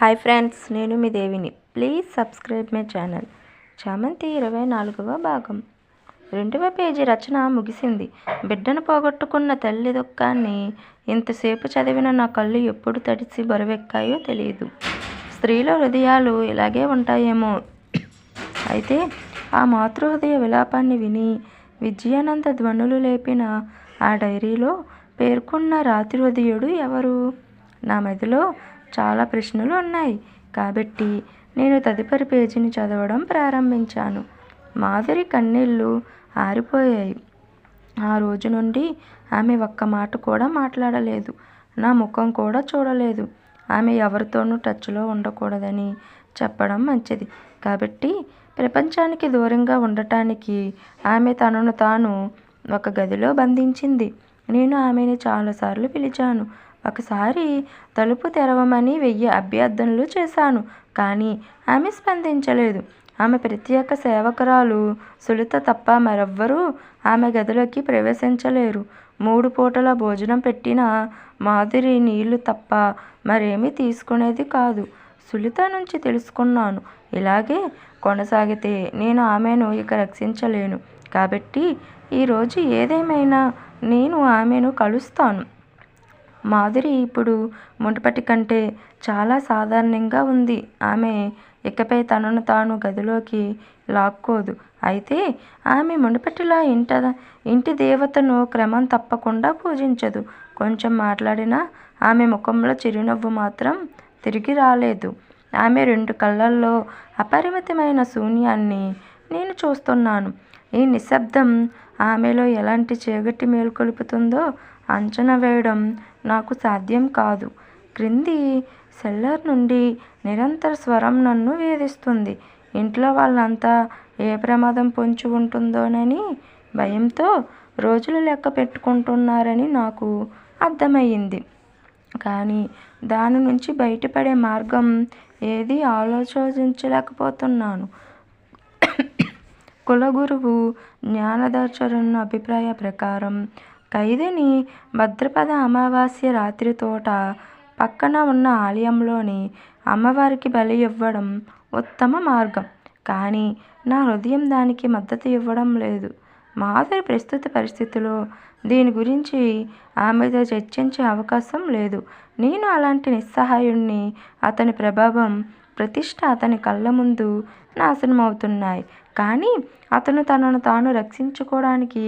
Hi friends నేను మీ దేవిని. Please subscribe my channel. చామంతి ఇరవై నాలుగవ భాగం. రెండవ పేజీ రచన ముగిసింది. బిడ్డను పోగొట్టుకున్న తల్లి దుఃఖాన్ని ఇంతసేపు చదివిన నా కళ్ళు ఎప్పుడు తడిసి బరువెక్కాయో తెలియదు. స్త్రీల హృదయాలు ఇలాగే ఉంటాయేమో. అయితే ఆ మాతృహృదయ విలాపాన్ని విని విజయానంద ధ్వనులు లేపిన ఆ డైరీలో పేర్కొన్న రాత్రి హృదయుడు ఎవరు? నా మెదలో చాలా ప్రశ్నలు ఉన్నాయి. కాబట్టి నేను తదుపరి పేజీని చదవడం ప్రారంభించాను. మాధురి కన్నీళ్ళు ఆరిపోయాయి. ఆ రోజు నుండి ఆమె ఒక్క మాట కూడా మాట్లాడలేదు. నా ముఖం కూడా చూడలేదు. ఆమె ఎవరితోనూ టచ్లో ఉండకూడదని చెప్పడం మంచిది. కాబట్టి ప్రపంచానికి దూరంగా ఉండటానికి ఆమె తనను తాను ఒక గదిలో బంధించింది. నేను ఆమెని చాలాసార్లు పిలిచాను. ఒకసారి తలుపు తెరవమని వెయ్యి అభ్యర్థనలు చేశాను కానీ ఆమె స్పందించలేదు. ఆమె ప్రత్యేక సేవకురాలు సులిత తప్ప మరెవ్వరూ ఆమె గదిలోకి ప్రవేశించలేరు. మూడు పూటల భోజనం పెట్టిన మాధురి నీళ్ళు తప్ప మరేమీ తీసుకునేది కాదు. సులిత నుంచి తెలుసుకున్నాను. ఇలాగే కొనసాగితే నేను ఆమెను ఇక రక్షించలేను. కాబట్టి ఈరోజు ఏదేమైనా నేను ఆమెను కలుస్తాను. మాధురి ఇప్పుడు మునుపటి కంటే చాలా సాధారణంగా ఉంది. ఆమె ఇకపై తనను తాను గదిలోకి లాక్కోదు. అయితే ఆమె మునుపటిలా ఇంట ఇంటి దేవతను క్రమం తప్పకుండా పూజించదు. కొంచెం మాట్లాడినా ఆమె ముఖంలో చిరునవ్వు మాత్రం తిరిగి రాలేదు. ఆమె రెండు కళ్ళల్లో అపరిమితమైన శూన్యాన్ని నేను చూస్తున్నాను. ఈ నిశ్శబ్దం ఆమెలో ఎలాంటి చీకటి మేల్కొలుపుతుందో అంచనా వేయడం నాకు సాధ్యం కాదు. క్రింది సెల్లర్ నుండి నిరంతర స్వరం నన్ను వేధిస్తుంది. ఇంట్లో వాళ్ళంతా ఏ ప్రమాదం పొంచి ఉంటుందోనని భయంతో రోజులు లెక్క పెట్టుకుంటున్నారని నాకు అర్థమయ్యింది. కానీ దాని నుంచి బయటపడే మార్గం ఏది ఆలోచించలేకపోతున్నాను. కులగురువు జ్ఞానదాచరున్న అభిప్రాయ ప్రకారం ఖైదీని భద్రపద అమావాస్య రాత్రి తోట పక్కన ఉన్న ఆలయంలోని అమ్మవారికి బలి ఇవ్వడం ఉత్తమ మార్గం. కానీ నా హృదయం దానికి మద్దతు ఇవ్వడం లేదు. మాధురి ప్రస్తుత పరిస్థితిలో దీని గురించి ఆమెతో చర్చించే అవకాశం లేదు. నేను అలాంటి నిస్సహాయుణ్ణి అతని ప్రభావం ప్రతిష్ట అతని కళ్ళ ముందు నాశనం అవుతున్నాయి కానీ అతను తనను తాను రక్షించుకోవడానికి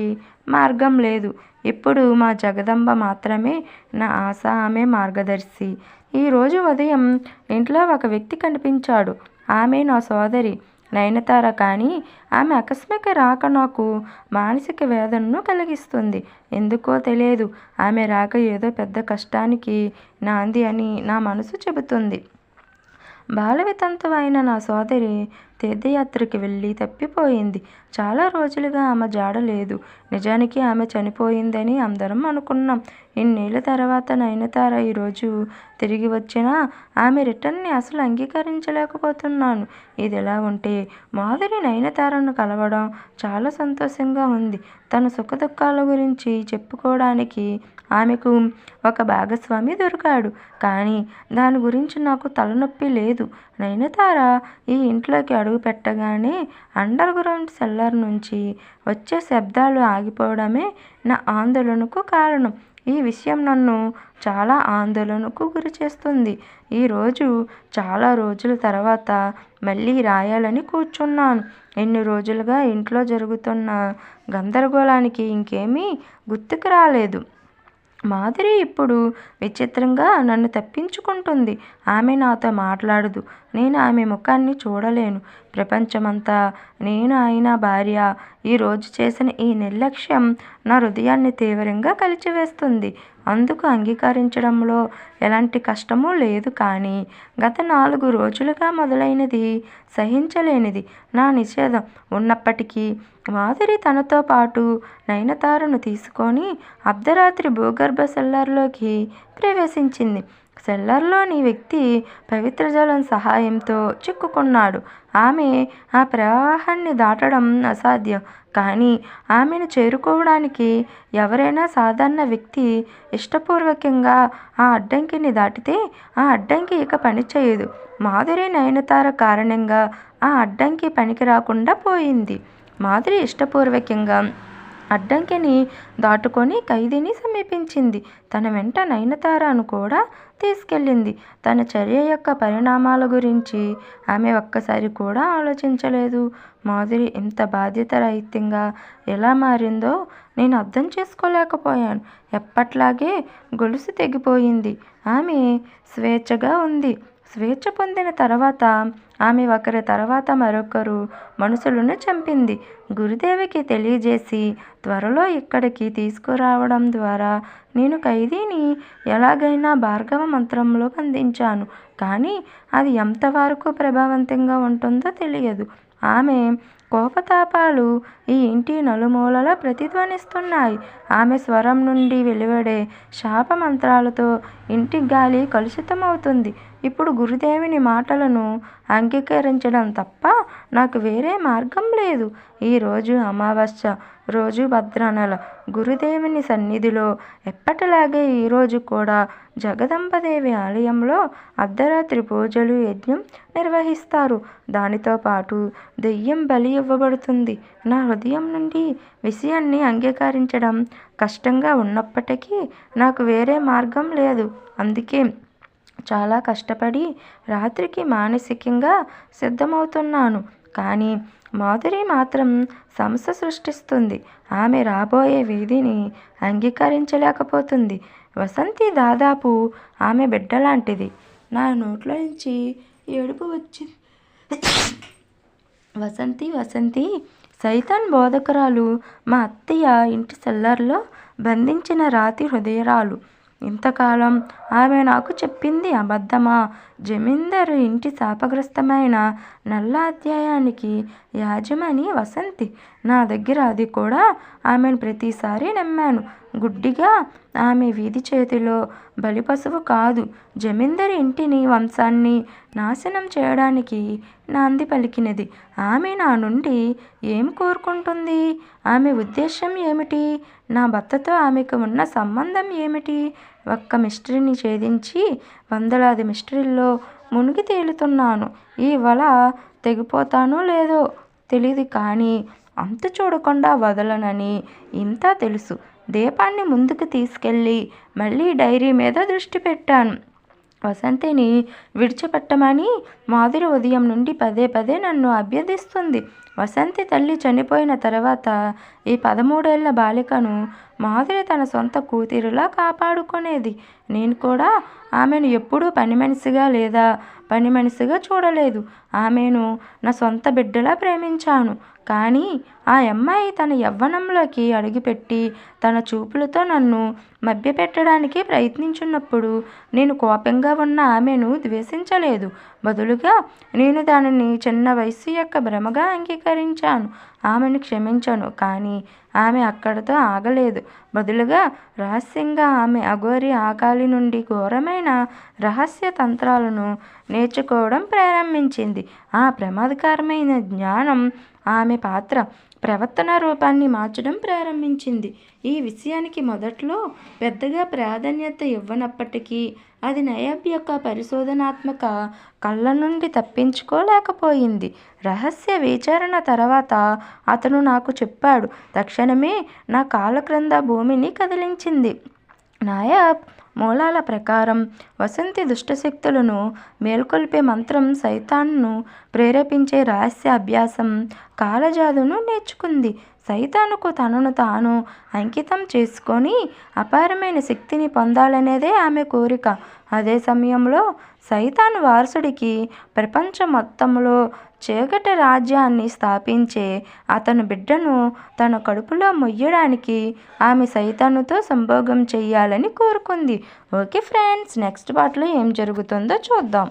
మార్గం లేదు. ఇప్పుడు మా జగదంబ మాత్రమే నా ఆశ ఆమె మార్గదర్శి. ఈరోజు ఉదయం ఇంట్లో ఒక వ్యక్తి కనిపించాడు. ఆమె నా సోదరి నయనతార కానీ ఆమె ఆకస్మిక రాక నాకు మానసిక వేదనను కలిగిస్తుంది. ఎందుకో తెలియదు. ఆమె రాక ఏదో పెద్ద కష్టానికి నాంది అని నా మనసు చెబుతుంది. బాలవితంతు అయిన నా సోదరి తీర్థయాత్రకి వెళ్ళి తప్పిపోయింది. చాలా రోజులుగా ఆమె జాడ లేదు. నిజానికి ఆమె చనిపోయిందని అందరం అనుకున్నాం. ఇన్నేళ్ళ తర్వాత నయనతార ఈరోజు తిరిగి వచ్చినా ఆమె రిటర్న్ని అసలు అంగీకరించలేకపోతున్నాను. ఇది ఎలా ఉంటే మాధురి నయనతారను కలవడం చాలా సంతోషంగా ఉంది. తన సుఖదుఖాల గురించి చెప్పుకోవడానికి ఆమెకు ఒక భాగస్వామి దొరికాడు. కానీ దాని గురించి నాకు తలనొప్పి లేదు. నయనతార ఈ ఇంట్లోకి అడుగు పెట్టగానే అండర్ గ్రౌండ్ సెల్లర్ నుంచి వచ్చే శబ్దాలు ఆగిపోవడమే నా ఆందోళనకు కారణం. ఈ విషయం నన్ను చాలా ఆందోళనకు గురి చేస్తుంది. ఈరోజు చాలా రోజుల తర్వాత మళ్ళీ రాయాలని కూర్చున్నాను. ఎన్ని రోజులుగా ఇంట్లో జరుగుతున్న గందరగోళానికి ఇంకేమీ గుర్తుకు రాలేదు. మాధురి ఇప్పుడు విచిత్రంగా నన్ను తప్పించుకుంటుంది. ఆమె నాతో మాట్లాడదు. నేను ఆమె ముఖాన్ని చూడలేను. ప్రపంచమంతా నేను ఆయన భార్య ఈరోజు చేసిన ఈ నిర్లక్ష్యం నా హృదయాన్ని తీవ్రంగా కలిచివేస్తుంది. అందుకు అంగీకరించడంలో ఎలాంటి కష్టమూ లేదు కానీ గత నాలుగు రోజులుగా మొదలైనది సహించలేనిది. నా నిషేధం ఉన్నప్పటికీ మాధురి తనతో పాటు నయనతారను తీసుకొని అర్ధరాత్రి భూగర్భ సెల్లర్లోకి ప్రవేశించింది. సెల్లర్లోని వ్యక్తి పవిత్ర జలం సహాయంతో చిక్కుకున్నాడు. ఆమె ఆ ప్రవాహాన్ని దాటడం అసాధ్యం. కానీ ఆమెను చేరుకోవడానికి ఎవరైనా సాధారణ వ్యక్తి ఇష్టపూర్వకంగా ఆ అడ్డంకిని దాటితే ఆ అడ్డంకి ఇక పనిచేయదు. మాధురి నయనతార కారణంగా ఆ అడ్డంకి పనికి రాకుండా పోయింది. మాధురి ఇష్టపూర్వకంగా అడ్డంకిని దాటుకొని ఖైదీని సమీపించింది. తన వెంట నయనతారను కూడా తీసుకెళ్ళింది. తన చర్య యొక్క పరిణామాల గురించి ఆమె ఒక్కసారి కూడా ఆలోచించలేదు. మాధురి ఎంత బాధ్యతారహితంగా ఎలా మారిందో నేను అర్థం చేసుకోలేకపోయాను. ఎప్పట్లాగే గొలుసు తెగిపోయింది. ఆమె స్వేచ్ఛగా ఉంది. స్వేచ్ఛ పొందిన తర్వాత ఆమె ఒకరి తర్వాత మరొకరు మనుషులను చంపింది. గురుదేవికి తెలియజేసి త్వరలో ఇక్కడికి తీసుకురావడం ద్వారా నేను ఖైదీని ఎలాగైనా భార్గవ మంత్రంలో బంధించాను. కానీ అది ఎంతవరకు ప్రభావవంతంగా ఉంటుందో తెలియదు. ఆమె కోపతాపాలు ఈ ఇంటి నలుమూలలా ప్రతిధ్వనిస్తున్నాయి. ఆమె స్వరం నుండి వెలువడే శాప మంత్రాలతో ఇంటి గాలి కలుషితమవుతుంది. ఇప్పుడు గురుదేవుని మాటలను అంగీకరించడం తప్ప నాకు వేరే మార్గం లేదు. ఈరోజు అమావాస్య రోజు భద్రనల గురుదేవుని సన్నిధిలో ఎప్పటిలాగే ఈరోజు కూడా జగదంబదేవి ఆలయంలో అర్ధరాత్రి పూజలు యజ్ఞం నిర్వహిస్తారు. దానితో పాటు దెయ్యం బలి ఇవ్వబడుతుంది. నా హృదయం నుండి విషయాన్ని అంగీకరించడం కష్టంగా ఉన్నప్పటికీ నాకు వేరే మార్గం లేదు. అందుకే చాలా కష్టపడి రాత్రికి మానసికంగా సిద్ధమవుతున్నాను. కానీ మాధురి మాత్రం సమస్య సృష్టిస్తుంది. ఆమె రాబోయే వీధిని అంగీకరించలేకపోతుంది. వసంతి దాదాపు ఆమె బిడ్డలాంటిది. నా నోట్లో నుంచి ఏడుపు వచ్చింది వసంతి వసంతి సైతాన్ బోధకురాలు మా అత్తయ్య ఇంటి సెల్లర్లో బంధించిన రాతి హృదయరాలు. ఇంతకాలం ఆమె నాకు చెప్పింది అబద్ధమా? జమీందారు ఇంటి శాపగ్రస్తమైన నల్ల అధ్యాయానికి యాజమాని వసంతి. నా దగ్గర అది కూడా ఆమెను ప్రతిసారి నమ్మాను. గుడ్డిగా ఆమె వీధి చేతిలో బలి పశువు కాదు. జమీందారు ఇంటిని వంశాన్ని నాశనం చేయడానికి నాంది పలికినది. ఆమె నా నుండి ఏం కోరుకుంటుంది? ఆమె ఉద్దేశం ఏమిటి? నా భర్తతో ఆమెకు ఉన్న సంబంధం ఏమిటి? ఒక్క మిస్టరీని ఛేదించి వందలాది మిస్టరీల్లో మునిగి తేలుతున్నాను. ఈ వల తెగిపోతానో లేదో తెలియదు కానీ అంతు చూడకుండా వదలనని ఇంత తెలుసు. దీపాన్ని ముందుకు తీసుకెళ్ళి మళ్ళీ డైరీ మీద దృష్టి పెట్టాను. వసంతిని విడిచిపెట్టమని మాధురి ఉదయం నుండి పదే పదే నన్ను అభ్యర్థిస్తుంది. వసంతి తల్లి చనిపోయిన తర్వాత ఈ పదమూడేళ్ళ బాలికను మాధురి తన సొంత కూతురులా కాపాడుకునేది. నేను కూడా ఆమెను ఎప్పుడూ పని మనిషిగా లేదా పని మనిషిగా చూడలేదు. ఆమెను నా సొంత బిడ్డలా ప్రేమించాను. కానీ ఆ అమ్మాయి తన యవ్వనంలోకి అడుగుపెట్టి తన చూపులతో నన్ను మభ్యపెట్టడానికి ప్రయత్నించినప్పుడు నేను కోపంగా ఉన్న ఆమెను ద్వేషించలేదు. బదులుగా నేను దానిని చిన్న వయస్సు యొక్క భ్రమగా అంగీకరించాను. ఆమెను క్షమించను కానీ ఆమె అక్కడతో ఆగలేదు. బదులుగా రహస్యంగా ఆమె అఘోరి ఆకాలి నుండి ఘోరమైన రహస్య తంత్రాలను నేర్చుకోవడం ప్రారంభించింది. ఆ ప్రమాదకరమైన జ్ఞానం ఆమె పాత్ర ప్రవర్తన రూపాన్ని మార్చడం ప్రారంభించింది. ఈ విషయానికి మొదట్లో పెద్దగా ప్రాధాన్యత ఇవ్వనప్పటికీ అది నయాబ్ యొక్క పరిశోధనాత్మక కళ్ళ నుండి తప్పించుకోలేకపోయింది. రహస్య విచారణ తర్వాత అతను నాకు చెప్పాడు తక్షణమే నా కాళ్ళ క్రింద భూమిని కదిలించింది. నాయాబ్ మూలాల ప్రకారం వసంతి దుష్టశక్తులను మేల్కొల్పే మంత్రం సైతాన్ను ప్రేరేపించే రహస్య అభ్యాసం కాలజాదును నేర్చుకుంది. సైతానుకు తనను తాను అంకితం చేసుకొని అపారమైన శక్తిని పొందాలనేదే ఆమె కోరిక. అదే సమయంలో సైతాన్ వారసుడికి ప్రపంచం మొత్తంలో చీకటి రాజ్యాన్ని స్థాపించే అతను బిడ్డను తన కడుపులో మొయ్యడానికి ఆమె సైతానుతో సంభోగం చేయాలని కోరుకుంది. ఓకే ఫ్రెండ్స్ నెక్స్ట్ పార్ట్లో ఏం జరుగుతుందో చూద్దాం.